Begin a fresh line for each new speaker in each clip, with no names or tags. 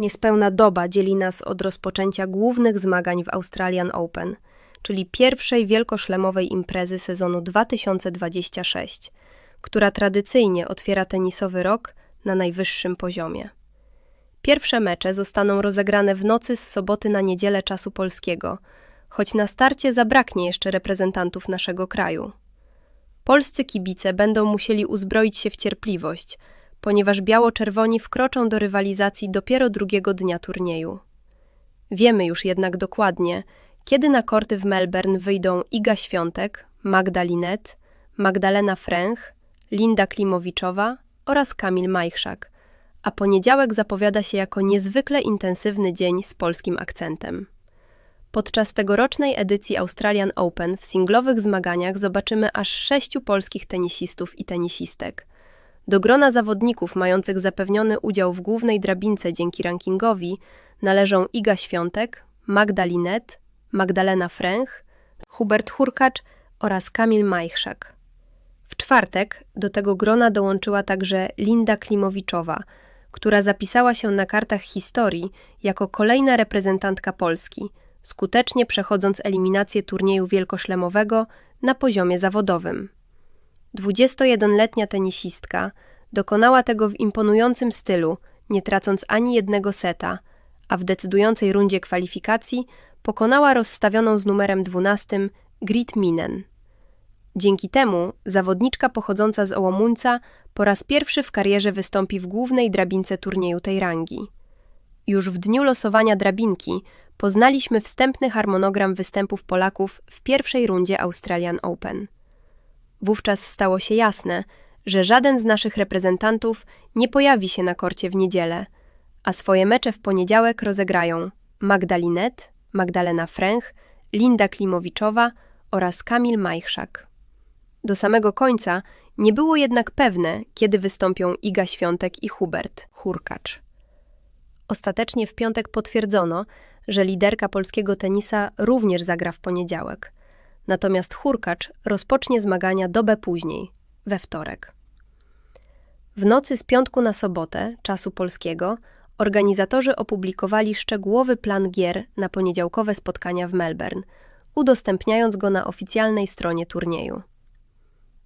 Niespełna doba dzieli nas od rozpoczęcia głównych zmagań w Australian Open, czyli pierwszej wielkoszlemowej imprezy sezonu 2026, która tradycyjnie otwiera tenisowy rok na najwyższym poziomie. Pierwsze mecze zostaną rozegrane w nocy z soboty na niedzielę czasu polskiego, choć na starcie zabraknie jeszcze reprezentantów naszego kraju. Polscy kibice będą musieli uzbroić się w cierpliwość, ponieważ biało-czerwoni wkroczą do rywalizacji dopiero drugiego dnia turnieju. Wiemy już jednak dokładnie, kiedy na korty w Melbourne wyjdą Iga Świątek, Magda Linet, Magdalena Fręch, Linda Klimowiczowa oraz Kamil Majchrzak, a poniedziałek zapowiada się jako niezwykle intensywny dzień z polskim akcentem. Podczas tegorocznej edycji Australian Open w singlowych zmaganiach zobaczymy aż sześciu polskich tenisistów i tenisistek. Do grona zawodników mających zapewniony udział w głównej drabince dzięki rankingowi należą Iga Świątek, Magda Linet, Magdalena Fręch, Hubert Hurkacz oraz Kamil Majchrzak. W czwartek do tego grona dołączyła także Linda Klimowiczowa, która zapisała się na kartach historii jako kolejna reprezentantka Polski, skutecznie przechodząc eliminację turnieju wielkoszlemowego na poziomie zawodowym. 21-letnia tenisistka dokonała tego w imponującym stylu, nie tracąc ani jednego seta, a w decydującej rundzie kwalifikacji pokonała rozstawioną z numerem 12 Grit Minen. Dzięki temu zawodniczka pochodząca z Ołomuńca po raz pierwszy w karierze wystąpi w głównej drabince turnieju tej rangi. Już w dniu losowania drabinki poznaliśmy wstępny harmonogram występów Polaków w pierwszej rundzie Australian Open. Wówczas stało się jasne, że żaden z naszych reprezentantów nie pojawi się na korcie w niedzielę, a swoje mecze w poniedziałek rozegrają Magdalinet, Magdalena Fręch, Linda Klimowiczowa oraz Kamil Majchrzak. Do samego końca nie było jednak pewne, kiedy wystąpią Iga Świątek i Hubert Hurkacz. Ostatecznie w piątek potwierdzono, że liderka polskiego tenisa również zagra w poniedziałek. Natomiast Hurkacz rozpocznie zmagania dobę później, we wtorek. W nocy z piątku na sobotę, czasu polskiego, organizatorzy opublikowali szczegółowy plan gier na poniedziałkowe spotkania w Melbourne, udostępniając go na oficjalnej stronie turnieju.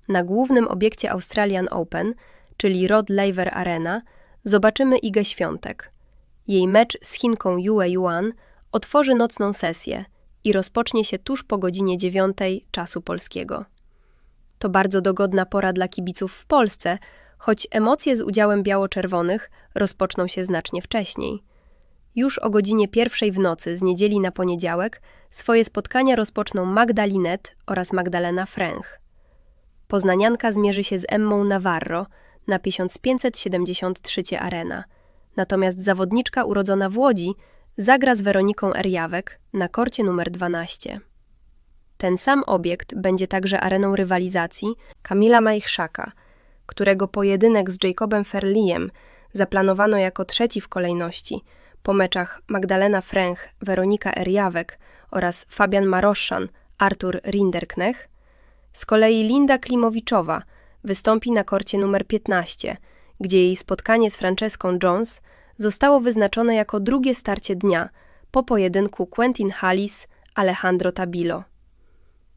Na głównym obiekcie Australian Open, czyli Rod Laver Arena, zobaczymy Igę Świątek. Jej mecz z Chinką Yue Yuan otworzy nocną sesję i rozpocznie się tuż po godzinie dziewiątej czasu polskiego. To bardzo dogodna pora dla kibiców w Polsce, choć emocje z udziałem biało-czerwonych rozpoczną się znacznie wcześniej. Już o godzinie pierwszej w nocy z niedzieli na poniedziałek swoje spotkania rozpoczną Magda Linet oraz Magdalena Fręch. Poznanianka zmierzy się z Emmą Navarro na 1573 Arena, natomiast zawodniczka urodzona w Łodzi zagra z Weroniką Erjawek na korcie numer 12. Ten sam obiekt będzie także areną rywalizacji Kamila Majchrzaka, którego pojedynek z Jacobem Ferliem zaplanowano jako trzeci w kolejności po meczach Magdalena Fręch, Weronika Erjawek oraz Fabian Maroszan, Artur Rinderknech. Z kolei Linda Klimowiczowa wystąpi na korcie numer 15, gdzie jej spotkanie z Franceską Jones zostało wyznaczone jako drugie starcie dnia po pojedynku Quentin Hallis Alejandro Tabilo.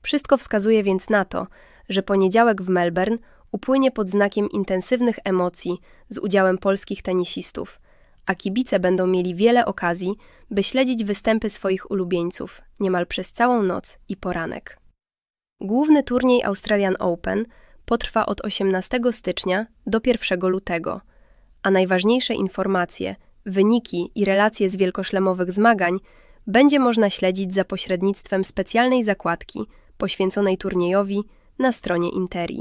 Wszystko wskazuje więc na to, że poniedziałek w Melbourne upłynie pod znakiem intensywnych emocji z udziałem polskich tenisistów, a kibice będą mieli wiele okazji, by śledzić występy swoich ulubieńców niemal przez całą noc i poranek. Główny turniej Australian Open potrwa od 18 stycznia do 1 lutego, a najważniejsze informacje, wyniki i relacje z wielkoszlemowych zmagań będzie można śledzić za pośrednictwem specjalnej zakładki poświęconej turniejowi na stronie Interi.